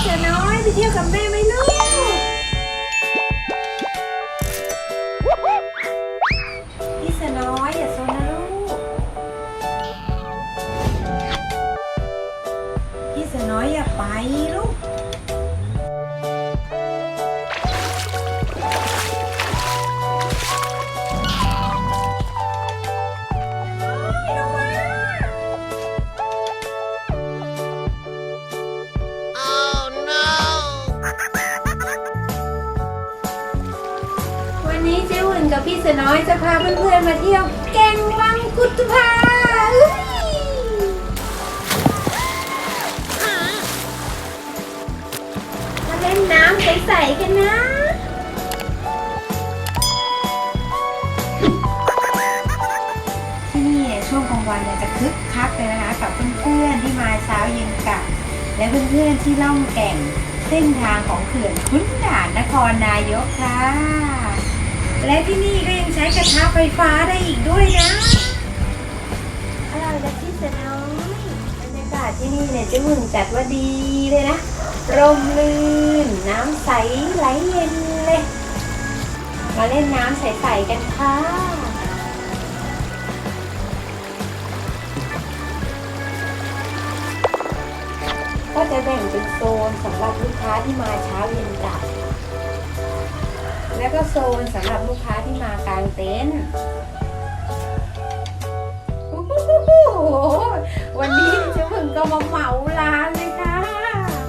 เสือน้อยไปเที่ยวกับแม่ไหมลูก พี่เสือน้อยอย่าโซนนะลูก พี่เสือน้อยอย่าไปลูก วุ่นกับพี่เสือน้อยจะพาเพื่อนๆมาเที่ยว แก่งวังกุฎภาเอ้ยมาเล่นน้ำใสๆกันนะที่นี่เนี่ยช่วงกลางวันเนี่ยจะคึกคักเลยนะคะกับเพื่อนๆที่มาเช้าเย็นกลับ และเพื่อนๆที่ล่องแก่งเส้นทางของเขื่อนขุนด่านนครนายกค่ะ และที่นี่ก็ยังใช้กระทะไฟฟ้าได้อีกด้วยนะ อร่อยและที่เสน้อยบรรยากาศที่นี่เนี่ยเจะมึงจัดว่าดีเลยนะร่มรื่น น้ำใสไหลเย็นเลย มาเล่นน้ำใสๆกันค่ะ ก็จะแบ่งเป็นโซนสำหรับลูกค้าที่มาเช้าเย็นกลับ แล้วก็โซนสำหรับลูกค้าที่มากางเต็นท์วันนี้เจ้ามึงก็มาเหมาร้านเลยค่ะ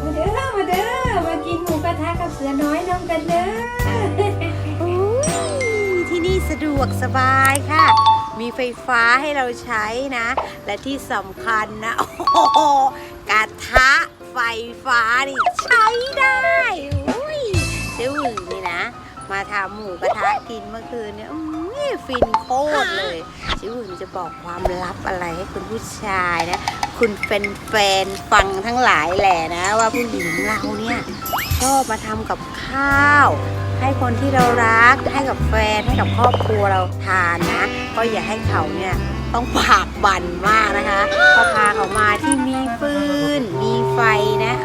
มาเด้อ มาเด้อ มากินหมูกระทะกับเสือน้อยน้ำกันเด้อที่นี่สะดวกสบายค่ะ มีไฟฟ้าให้เราใช้นะ และที่สำคัญนะโอ้โหกระทะไฟฟ้านี่ใช้ได้อุ้ยเจ้าหึงนี่นะ มาทำหมูกระทะกินเมื่อคืนเนี่ยอื้อฟินโคตรเลยเจ้าหึงจะบอกความลับอะไรให้คุณผู้ชายนะ คุณแฟนๆฟังทั้งหลายแหละนะ ว่าผู้หญิงเราเนี่ยชอบมาทำกับข้าว ให้คนที่เรารักให้กับแฟนให้กับครอบครัวเราทานนะก็อย่าให้เขาเนี่ยต้องปากบั่นมากนะคะก็พาเขามาที่มีฟืนมีไฟนะ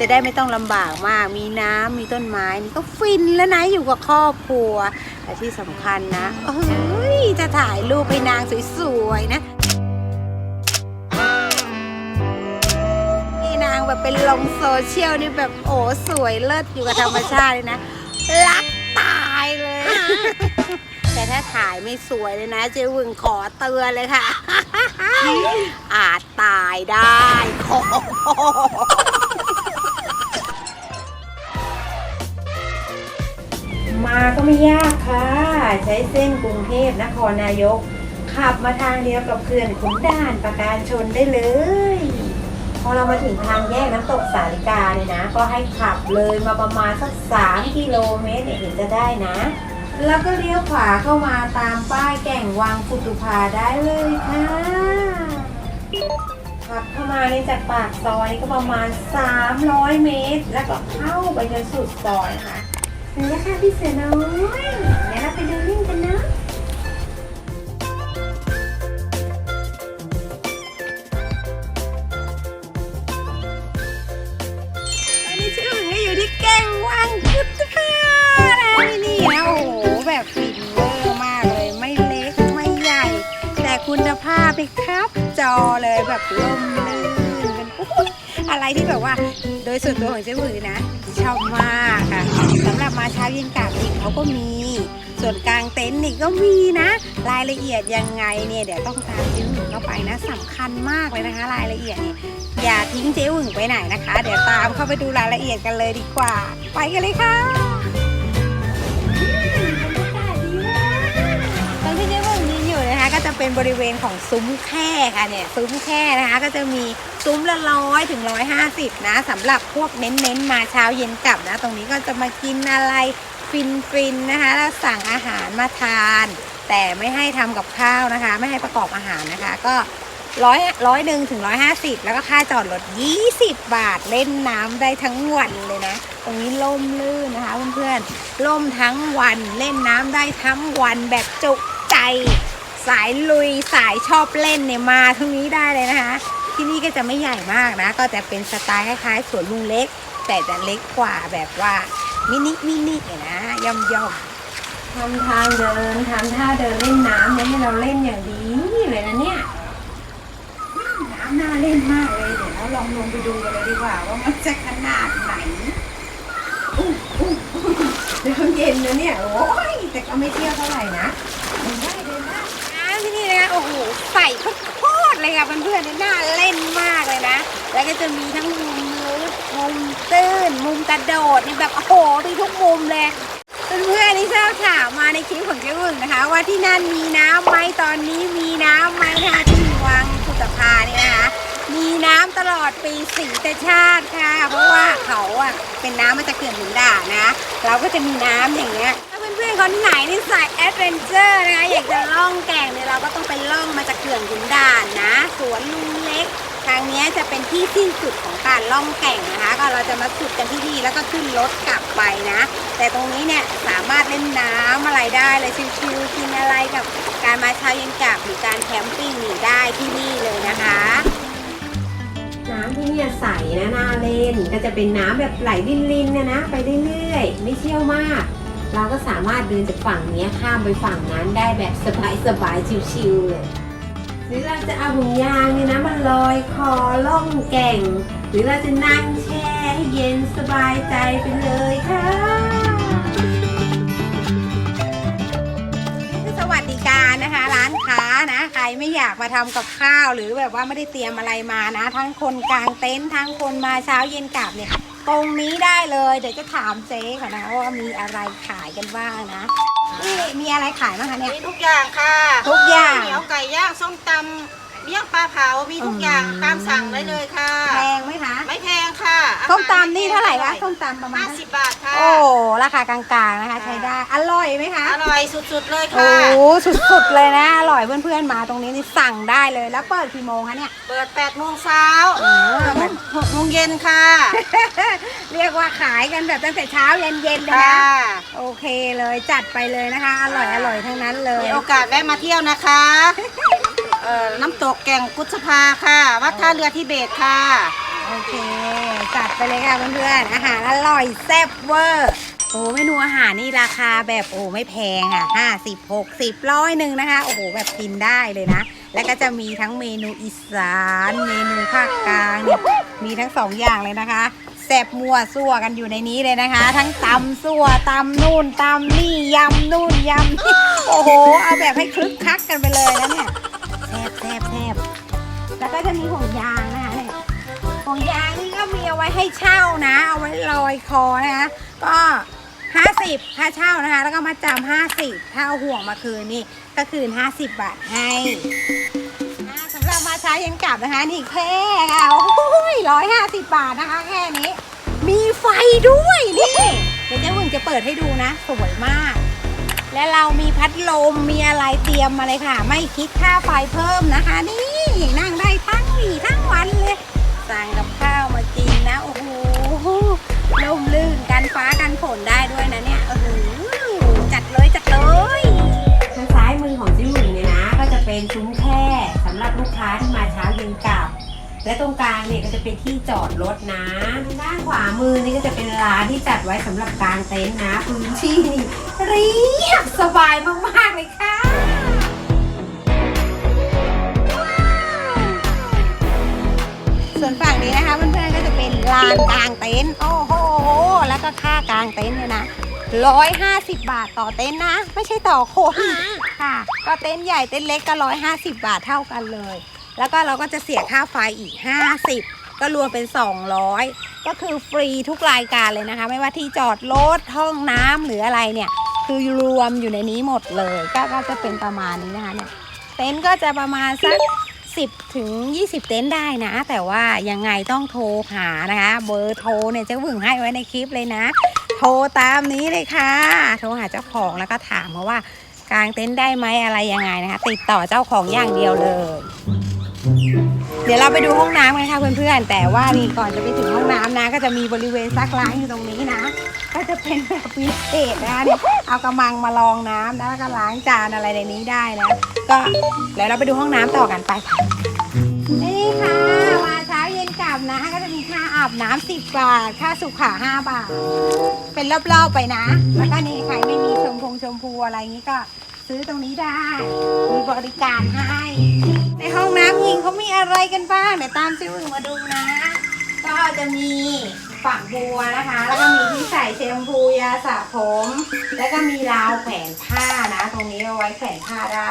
จะได้ไม่ต้องลำบากมาก มีน้ำมีต้นไม้นี่ก็ฟินแล้วนะอยู่กับครอบครัวแต่ที่สำคัญนะเอ้ยจะถ่ายรูปให้นางสวยๆนะนี่นางแบบเป็นลงโซเชียลนี่แบบโอ้สวยเลิศอยู่กับธรรมชาติเลยนะรักตายเลย แต่ถ้าถ่ายไม่สวยเลยนะ เจวึงขอเตือนเลยค่ะ อาจตายได้ขอ มาก็ไม่ยากค่ะ ใช้เส้นกรุงเทพนครนายก ขับมาทางเดียวกับเขื่อนขุนด่านประการชนได้เลย พอเรามาถึงทางแยกน้ำตกสาลิกาเนี่ยนะ ก็ให้ขับเลยมาประมาณสัก3กิโลเมตรเนี่ยถึงจะได้นะ แล้วก็เลี้ยวขวาเข้ามาตามป้ายแก่งวังฟุตุภาได้เลยค่ะขับเข้ามาในจากปากซอยก็ประมาณ 300 เมตร แล้วก็เข้าไปจนสุดซอยนะคะ ถึงแล้วค่ะพี่เสือน้อยเดี๋ยวเราไปเดินเล่นกันนะอันนี้ชื่อถึงก็อยู่ที่แกงวังพุทธคานะนี่นี่นะโอ้โหแบบฟินเวอร์มากเลยไม่เล็กไม่ใหญ่ แต่คุณภาพไปครับ จอเลยแบบล่มลื่นเป็นอุ๊ย อะไรที่แบบว่า โดยส่วนตัวของเจ๊หือนะชอบมากค่ะสำหรับมาเช้าเย็นกลับอีกเขาก็มี ส่วนกลางเต็นท์นี่ก็มีนะ รายละเอียดยังไงเนี่ยเดี๋ยวต้องตามเจ๊หือเข้าไปนะสำคัญมากเลยนะคะ รายละเอียดนี่อย่าทิ้งเจ๊หือไปไหนนะคะ เดี๋ยวตามเข้าไปดูรายละเอียดกันเลยดีกว่า ไปกันเลยค่ะ เป็นบริเวณของซุ้มแค่ค่ะเนี่ยซุ้มแค่นะคะก็จะมีซุ้มละร้อยถึงร้อยห้าสิบนะสำหรับพวกเน้นๆมาเช้าเย็นกลับนะ ตรงนี้ก็จะมากินอะไรฟินฟินๆนะคะแล้วสั่งอาหารมาทาน แต่ไม่ให้ทำกับข้าวนะคะ ไม่ให้ประกอบอาหารนะคะ ก็ร้อยร้อยหนึ่งถึงร้อยห้าสิบแล้วก็ค่าจอดรถยี่สิบบาทเล่นน้ำได้ทั้งวันเลยนะ ตรงนี้ล่มลื่นนะคะเพื่อนๆล่มทั้งวันเล่นน้ำได้ทั้งวันแบบจุใจ สายลุยสายชอบเล่นเนี่ยมาตรงนี้ได้เลยนะคะ ที่นี่ก็จะไม่ใหญ่มากนะ ก็จะเป็นสไตล์คล้ายๆสวนลุงเล็ก แต่จะเล็กกว่าแบบว่ามินิมินิเนี่ยนะย่อมย่อมทำทางเดินทำท่าเดินเล่นน้ำเนี่ยให้เราเล่นอย่างดีเลยนะเนี่ยน้ำน่าเล่นมากเลยเดี๋ยวเราลองลงไปดูกันเลยดีกว่า ว่ามันจะขนาดไหนอู้อู้อู้เดี๋ยวเย็นนะเนี่ยโอ้ยแต่ก็ไม่เที่ยวเท่าไหร่นะเดินได้เดินได้น้ำที่ นี่นะโอ้โหใส่โคตรเลยค่ะเพื่อนๆนี่น่าเล่นมากเลยนะ แล้วก็จะมีทั้งมุมลึกมุมตื้น มุมกระโดดนี่แบบโอ้โหมีทุกมุมเลยเพื่อนๆที่ทราบถามมาในคลิปของเจ้าอึ่งนะคะ ว่าที่นั่นมีน้ำไหมตอนนี้มีน้ำไหมนะคะที่วังสุตภาเนี่ยนะคะมีน้ำตลอดปีสีแต่ชาติค่ะ เพราะว่าเขาอะเป็นน้ำมาจากเขื่อนหินด่านนะเราก็จะมีน้ำอย่างเงี้ย ถ้าเพื่อนๆคนไหนที่สายแอดเวนเจอร์นะคะ อยากจะล่องแก่งเนี่ยเราก็ต้องไปล่องมาจากเขื่อนหินด่านนะ สวนลุงเล็ก ทางนี้จะเป็นที่สิ้นสุดของการล่องแก่งนะคะ ก็เราจะมาสุดกันที่นี่แล้วก็ขึ้นรถกลับไปนะ แต่ตรงนี้เนี่ยสามารถเล่นน้ำอะไรได้เลยชิลๆกินอะไรกับการมาเช้าเย็นกลับหรือการแคมปิ้งนี่ได้ที่นี่เลยนะคะน้ำที่เนี่ยใสนะน่าเล่นก็จะเป็นน้ำแบบไหลลินๆนะนะ ไปเรื่อยๆ ไม่เชี่ยวมาก เราก็สามารถเดินจากฝั่งนี้ข้ามไปฝั่งนั้นได้แบบสบายๆชิวๆเลยหรือเราจะเอาห่วงยางเนี่ยนะมันลอยคอล่องแก่ง หรือเราจะนั่งแช่ให้เย็นสบายใจไปเลยค่ะนี่คือสวัสดิการนะคะ ร้านค้านะ ใครไม่อยากมาทำกับข้าว หรือแบบว่าไม่ได้เตรียมอะไรมานะ ทั้งคนกลางเต็นท์ทั้งคนมาเช้าเย็นกลับเนี่ย ตรงนี้ได้เลย เดี๋ยวจะถามเจ๊ก่อนนะว่ามีอะไรขายกันบ้างนะนี่มีอะไรขายบ้างคะเนี่ย มีทุกอย่างค่ะทุกอย่างเหนียวไก่ย่างส้มตำ เมี่ยงปลาเผา มีทุกอย่างอืม ตามสั่งได้เลยค่ะ แพงไหมคะไม่แพงค่ะอาส้มหตำนี่เท่าไหร่คะส้มตำประมาณห้าเท่าไหร่สิบบาทค่ะ โอ้ราคากลางๆนะคะใช้ได้อร่อยไหมคะอร่อยสุดๆเลยโอ้ค่ะ สุดๆเลยนะอร่อยเพื่อนๆมาตรงนี้นี่สั่งได้เลยแล้วเปิดกี่โมงคะเนี่ย เปิด8โมงเช้าเออถึง6โมงเย็นค่ะเรียกว่าขายกันแบบตั้งแต่เช้าเย็นๆเลยค่ะนะโอเคเลยจัดไปเลยนะคะ อร่อยอร่อยทั้งนั้นเลย มีโอกาสแวะมาเที่ยวนะคะ เอ่อน้ำตกแก่งกุศภาค่ะ วัดท่าเรือทิเบตค่ะ โอเค จัดไปเลยค่ะเพื่อนๆอาหารอร่อยแซ่บเวอร์ โอ้เมนูอาหารนี่ราคาแบบโอ้ไม่แพงค่ะห้าสิบหกสิบร้อยหนึ่งนะคะ โอ้โหแบบกินได้เลยนะ แล้วก็จะมีทั้งเมนูอีสาน เมนูภาคกลางเนี่ยมีทั้งสองอย่างเลยนะคะแซ่บมัวซั่วกันอยู่ในนี้เลยนะคะ ทั้งตำซั่วตำนู่นตำนี่ยำนู่นยำนี่โอ้โห เอาแบบให้คลึกคลักกันไปเลยนะเนี่ย จะมีห่วงยางนะคะเนี่ยห่วงยางนี่ก็มีเอาไว้ให้เช่านะ เอาไว้ลอยคอนะคะ ก็50ค่าเช่านะคะ แล้วก็มาจำ50ถ้าเอาห่วงมาคืนนี่ก็คืน50บาทให้อ่าสำหรับมาใช้ย็นกลับนะคะ นี่แค่ค่ะโอ้ยร้อยห้าสิบบาทนะคะ แค่นี้ มีไฟด้วยนี่เดี๋ยวเจ๊หึงจะเปิดให้ดูนะ สวยมาก และเรามีพัดลมมีอะไรเตรียมมาเลยค่ะ ไม่คิดค่าไฟเพิ่มนะคะนี่ นั่งได้ทั้งวี่ทั้งวันเลยสั่งกับข้าวมากินนะโอ้โหล่มลื่นกันฟ้ากันฝนได้ด้วยนะเนี่ยเออจัดเลยจัดเลยทางซ้ายมือของจิ้มหมึงเนี่ยนะ ก็จะเป็นซุ้มแค่สำหรับลูกค้าที่มาเช้าเย็นกลับ และตรงกลางเนี่ยก็จะเป็นที่จอดรถนะด้านขวามือนี่ก็จะเป็นร้านที่จัดไว้สำหรับกางเต็นท์นะพื้นที่นี่เรียบสบายมากๆเลย ส่วนฝั่งนี้นะคะเพื่อนๆก็จะเป็นลานกลางเต็นท์โอ้โหแล้วก็ค่ากลางเต็นท์เนี่ยนะร้อยห้าสิบบาทต่อเต็นท์นะ ไม่ใช่ต่อคนค่ะ ก็เต็นท์ใหญ่เต็นท์เล็กก็ร้อยห้าสิบบาทเท่ากันเลย แล้วก็เราก็จะเสียค่าไฟอีก50ก็รวมเป็น200ก็คือฟรีทุกรายการเลยนะคะ ไม่ว่าที่จอดรถห้องน้ำหรืออะไรเนี่ย คือรวมอยู่ในนี้หมดเลยก็ก็จะเป็นประมาณนี้นะคะเนี่ยเต็นท์ก็จะประมาณสัก 10ถึง20 เต็นท์ได้นะ แต่ว่ายังไงต้องโทรหานะคะ เบอร์โทรเนี่ยจะวึงให้ไว้ในคลิปเลยนะ โทรตามนี้เลยค่ะ โทรหาเจ้าของแล้วก็ถามมาว่ากางเต็นท์ได้ไหมอะไรยังไงนะคะ ติดต่อเจ้าของอย่างเดียวเลย เดี๋ยวเราไปดูห้องน้ำกันค่ะเพื่อนๆแต่ว่านี่ก่อนจะไปถึงห้องน้ำนะ ก็จะมีบริเวณซักล้างอยู่ตรงนี้นะ ก็จะเป็นแบบพิเศษนะเนี่ยเอากระมังมาลองน้ำนะแล้วก็ล้างจานอะไรในนี้ได้นะ ก็เดี๋ยวเราไปดูห้องน้ำต่อกันไปนี่ค่ะมาเช้าเย็นกลับนะก็จะมีค่าอาบน้ำสิบบาทค่าสุขาห้าบาท เป็นรอบๆไปนะ แล้วก็นี่ใครไม่มีชมพงชมพูอะไรอย่างนี้ก็ซื้อตรงนี้ได้ มีบริการให้ ในห้องน้ำหญิงเขามีอะไรกันบ้างเดี๋ยวตามซิวมาดูนะ ก็จะมี ฝักบัวนะคะ แล้วก็มีที่ใส่แชมพูยาสระผม แล้วก็มีราวแขวนผ้านะ ตรงนี้เอาไว้แขวนผ้าได้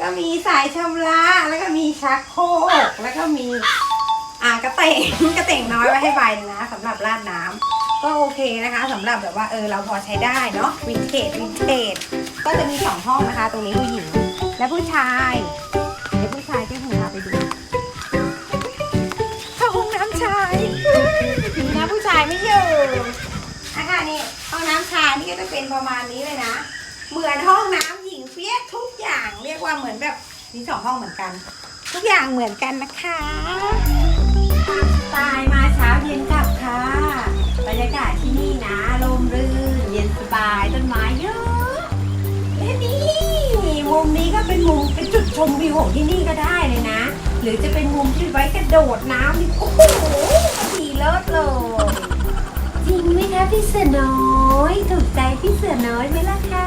ก็มีสายชำระแล้วก็มีชักโครกแล้วก็มีอ่ากระเต่งกระเต่งน้อยไว้ให้ใบหนึงนะสำหรับราดน้ำก็โอเคนะคะสำหรับแบบว่าเออเราพอใช้ได้เนาะวินเทจวินเทจก็จะมีสองห้องนะคะ ตรงนี้ผู้หญิงและผู้ชาย นี่ก็จะเป็นประมาณนี้เลยนะ เหมือนห้องน้ำหญิงเฟียสทุกอย่างเรียกว่าเหมือนแบบมีสองห้องเหมือนกัน ทุกอย่างเหมือนกันนะคะ ตายมาเช้าเย็นกลับค่ะ บรรยากาศที่นี่นะลมรื่นเย็นสบายต้นไม้เยอะและนี่มุมนี้ก็เป็นมุมเป็นจุดชมวิวของที่นี่ก็ได้เลยนะ หรือจะเป็นมุมที่ไว้กระโดดน้ำนี่โอ้โหดีเลิศเลย ริงไหมคะพี่เสือน้อย ถูกใจพี่เสือน้อยไหมล่ะคะ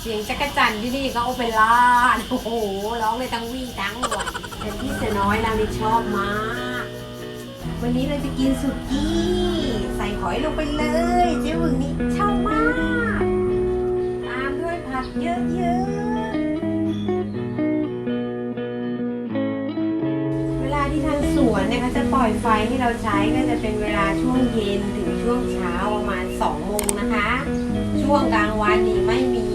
เสียงจักรจันที่นี่ก็โอเปร่าโอ้โหร้องเลยทั้งวี่ทั้งวันแต่พี่เสือน้อยเรานี่ชอบมาก วันนี้เราจะกินสุกี้ ส่หอยลงไปเลยเจ๊หวึงนี่ชอบมาก ตามด้วยผักเยอะๆ เวลาที่ทางสวนเนี่ยเขาจะปล่อยไฟให้เราใช้ก็จะเป็นเวลาช่วงเย็นถึงช่วงเช้าประมาณ2โมงนะคะ ช่วงกลางวันนี่ไม่มี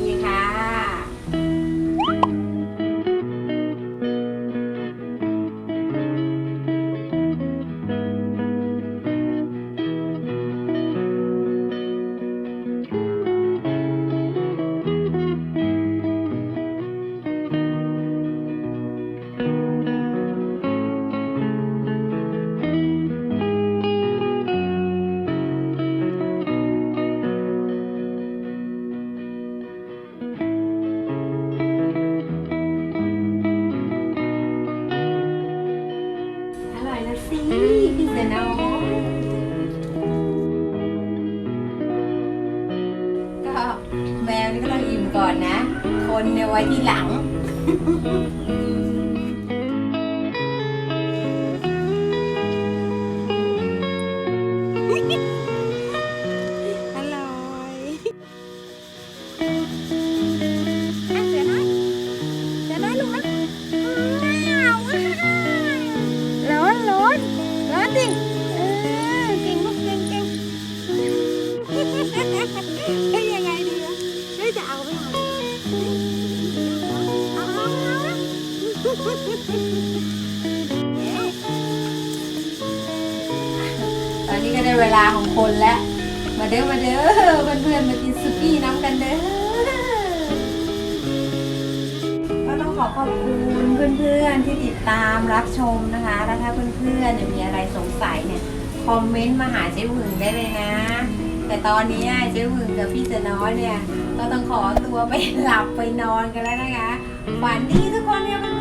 ได้เวลาของคนแล้ว มาเด้อมาเด้อเพื่อนๆมากินสุกี้น้ำกันเด้อก็ต้องขอขอบคุณเพื่อนๆที่ติดตามรับชมนะคะแล้วถ้าเพื่อนๆมีอะไรสงสัยเนี่ยคอมเมนต์มาหาเจ๊หึงได้เลยนะ แต่ตอนนี้เจ๊หึงกับพี่เสือน้อยเนี่ยก็ต้องขอตัวไปหลับไปนอนกันแล้วนะคะฝันดีทุกคนเนี่ย